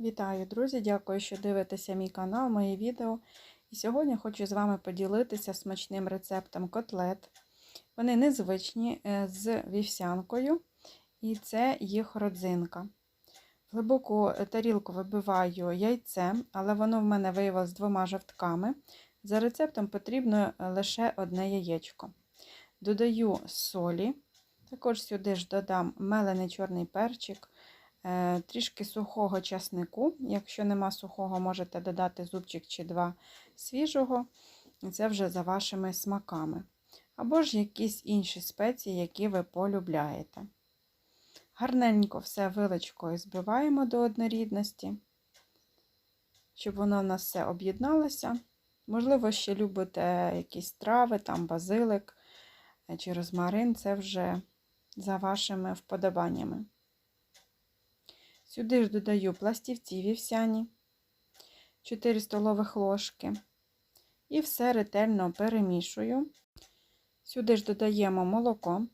Вітаю, друзі! Дякую, що дивитеся мій канал, мої відео. І сьогодні хочу з вами поділитися смачним рецептом котлет. Вони незвичні е, з вівсянкою, і це їх родзинка. В глибоку тарілку вибиваю яйце, але воно в мене виявилось двома жовтками. За рецептом потрібно лише одне яєчко. Додаю солі, також сюди ж додам мелений чорний перчик. Е, трішки сухого часнику. Якщо нема сухого, можете додати зубчик чи два свіжого. Це вже за вашими смаками. Або ж якісь інші спеції, які ви полюбляєте. Гарненько все вилочкою збиваємо до однорідності, щоб воно в нас все об'єдналося. Можливо, ще любите якісь трави, там базилик е, чи розмарин, це вже за вашими вподобаннями. Сюди ж додаю пластівці вівсяні, 4 столових ложки. І все ретельно перемішую. Сюди ж додаємо молоко.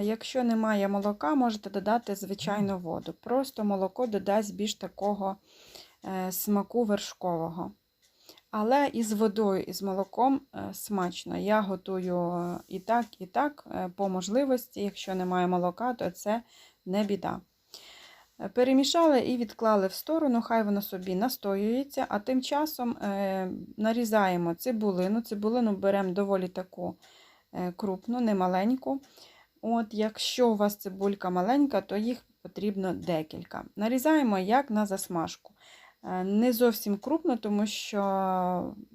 Якщо немає молока, можете додати звичайну воду. Просто молоко додасть більш такого е, смаку вершкового. Але із водою, і з молоком е, смачно. Я готую е, і так, і так, по можливості. Якщо немає молока, то це не біда. Перемішали і відклали в сторону, хай воно собі настоюється, а тим часом е, нарізаємо цибулину. Цибулину беремо доволі таку е, крупну, не маленьку. От, Якщо у вас цибулька маленька, то їх потрібно декілька. Нарізаємо як на засмажку. Е, не зовсім крупно, тому що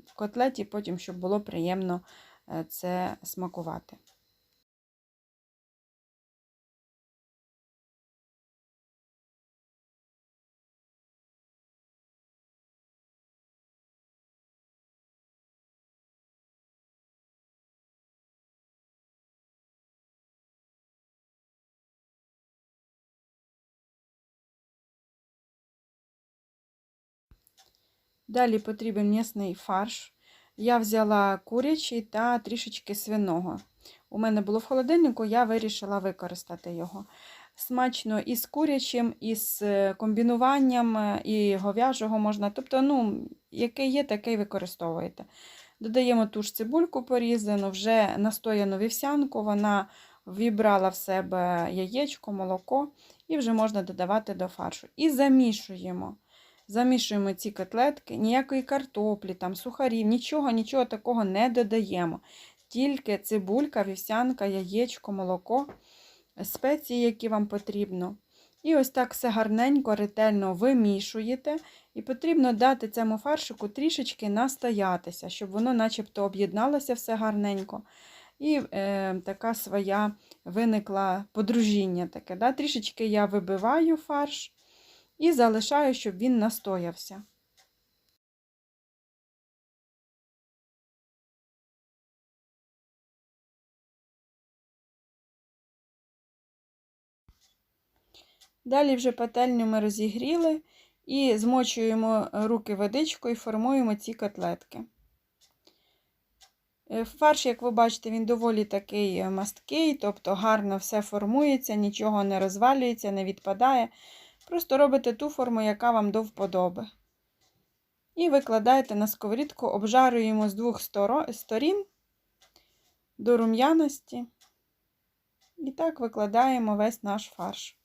в котлеті потім, щоб було приємно це смакувати. Далі потрібен м'ясний фарш. Я взяла курячий та трішечки свиного. У мене було в холодильнику, я вирішила використати його. Смачно і з курячим, і з е, комбінуванням, е, і говяжого можна. Тобто, ну, який є, такий використовуєте. Додаємо ту ж цибульку порізану, вже настояну вівсянку, вона вібрала в себе яєчко, молоко, і вже можна додавати до фаршу. І замішуємо. Замішуємо ці котлетки, ніякої картоплі, там, сухарів, нічого, нічого такого не додаємо. Тільки цибулька, вівсянка, яєчко, молоко, спеції, які вам потрібно. І ось так все гарненько, ретельно вимішуєте. І потрібно дати цьому фаршику трішечки настоятися, щоб воно начебто об'єдналося все гарненько. І е, така своя виникла подружіння. таке. Да? Трішечки я вибиваю фарш і залишаю, щоб він настоявся. Далі вже пательню ми розігріли і змочуємо руки водичкою і формуємо ці котлетки. Е, фарш, як ви бачите, він доволі такий масткий, тобто гарно все формується, нічого не розвалюється, не відпадає. Просто робите ту форму, яка вам до вподоби. І викладаєте на сковорідку, обжарюємо з двох сторін до рум'яності. І так викладаємо весь наш фарш.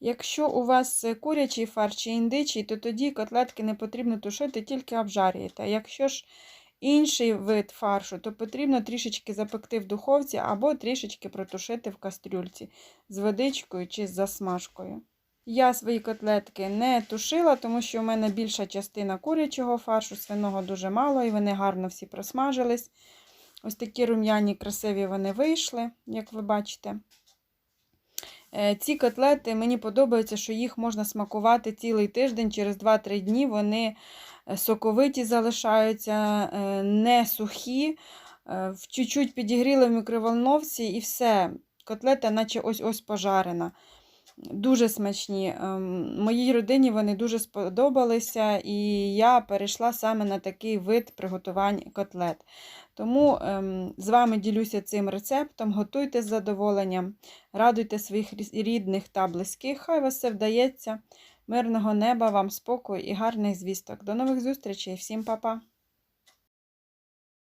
Якщо у вас е, курячий фарш чи індичий, то тоді котлетки не потрібно тушити, тільки обжарюєте. Якщо ж інший вид фаршу, то потрібно трішечки запекти в духовці або трішечки протушити в кастрюльці з водичкою чи з засмажкою. Я свої котлетки не тушила, тому що у мене більша частина курячого фаршу, свиного дуже мало, і вони гарно всі просмажились. Ось такі рум'яні, красиві вони вийшли, як ви бачите. Е, Ці котлети мені подобається, що їх можна смакувати цілий тиждень, через 2-3 дні вони е, соковиті залишаються, е, не сухі. Чуть-чуть підігріли в мікроволновці і все. Котлета, наче ось-ось пожарена. Дуже смачні. Ем, Моїй родині вони дуже сподобалися, і я перейшла саме на такий вид приготувань котлет. Тому ем, з вами ділюся цим рецептом. Готуйте з задоволенням, радуйте своїх рідних та близьких. Хай вас все вдається. Мирного неба, вам спокою і гарних звісток. До нових зустрічей. Всім па-па!